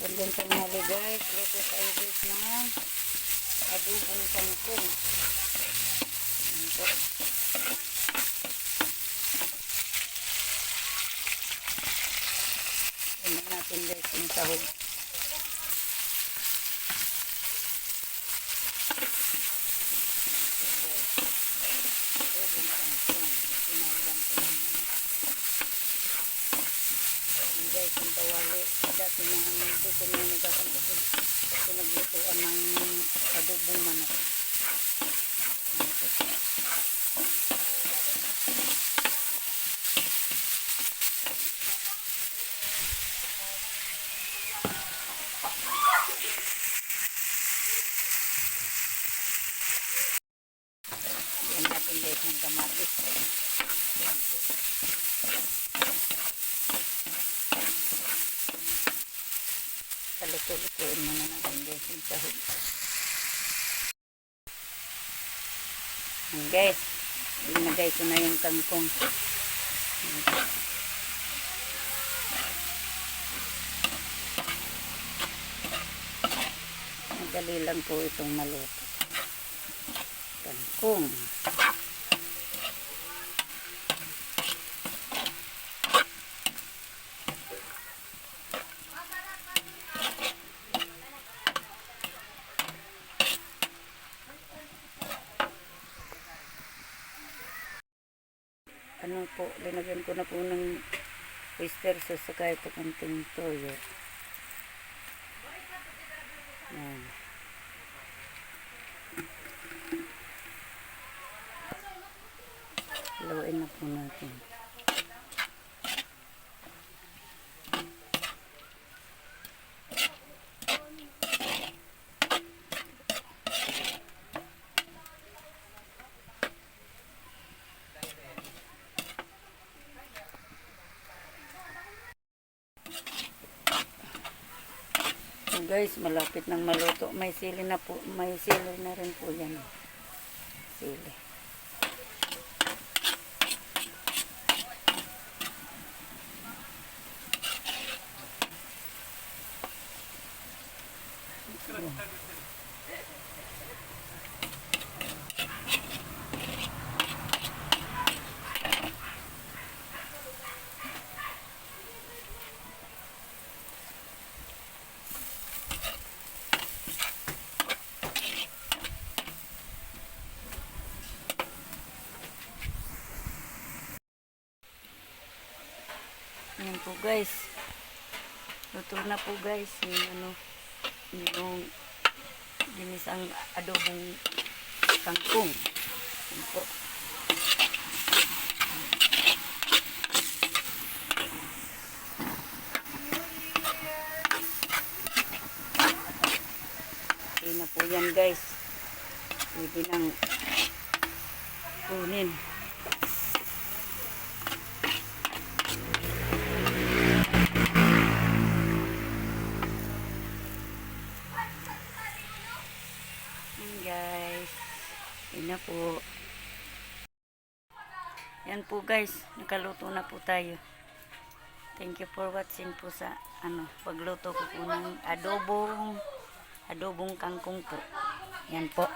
Gandang tanghali guys. Luto tayo guys ng adobong kangkong. Po. Tingnan natin guys yung sahog. Adobong kangkong. Pinagdan ko ng manok. Ayan guys, yung tawali. Dati na ano, dito na nagasan kasi pinaglutuan ng adobong manok. Ayan po. Yan natin guys ng kamatis. Yan po. Paluto-lutuin muna natin guys yung sahog. Yan guys, linagay ko na yung kangkong. Madali lang po itong maluto. Kangkong. Ano po, linagyan ko na po ng oyster sauce saka ito kanting toyo. Yan. Haluin na po natin. Guys, malapit nang maluto. May sili na po, may sili na rin po yan. Sili. Ayan po guys. Luto na po guys. Yung ano, yung ginisang adobong kangkong. Ayan po. Okay na po yan guys. Pwede nang kunin. Yan guys. Na po. Yan po guys. Nakaluto na po tayo. Thank you for watching po sa ano, pagluto ko po ng adobong adobong kangkong po. Yan po.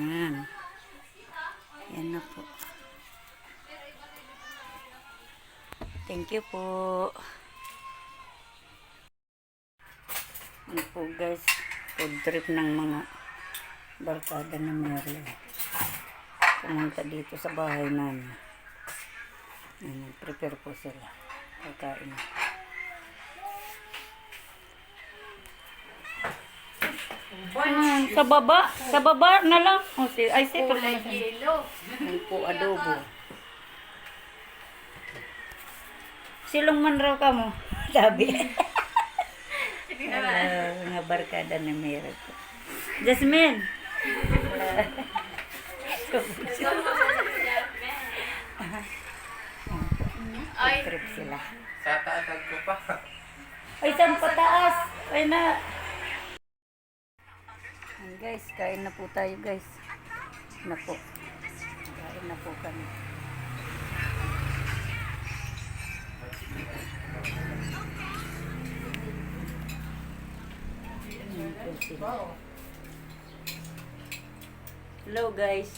Yan. Yan na po. Thank you po. Yan po guys. Food trip ng mga barkada na Mary. Pumunta dito sa bahay namin. Yan, prepare po sila. Pagkain. Ah, sa baba, sa baba na lang. Oh, si, ay, si, Kulay yelo. Yan po, adobo. Silong man raw ka mo. Sabi. Hello, mga barkada na meron. Jasmine. Ay, Trip sila. Sa taatag ko pa. Ay, saan pataas? Ay na. Ayan, guys, kain na po tayo guys. Na po. Kain na po kami. Doon sila. Hello guys.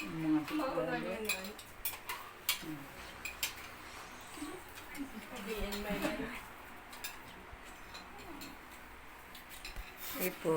Yung mga pagkakas. Ay po.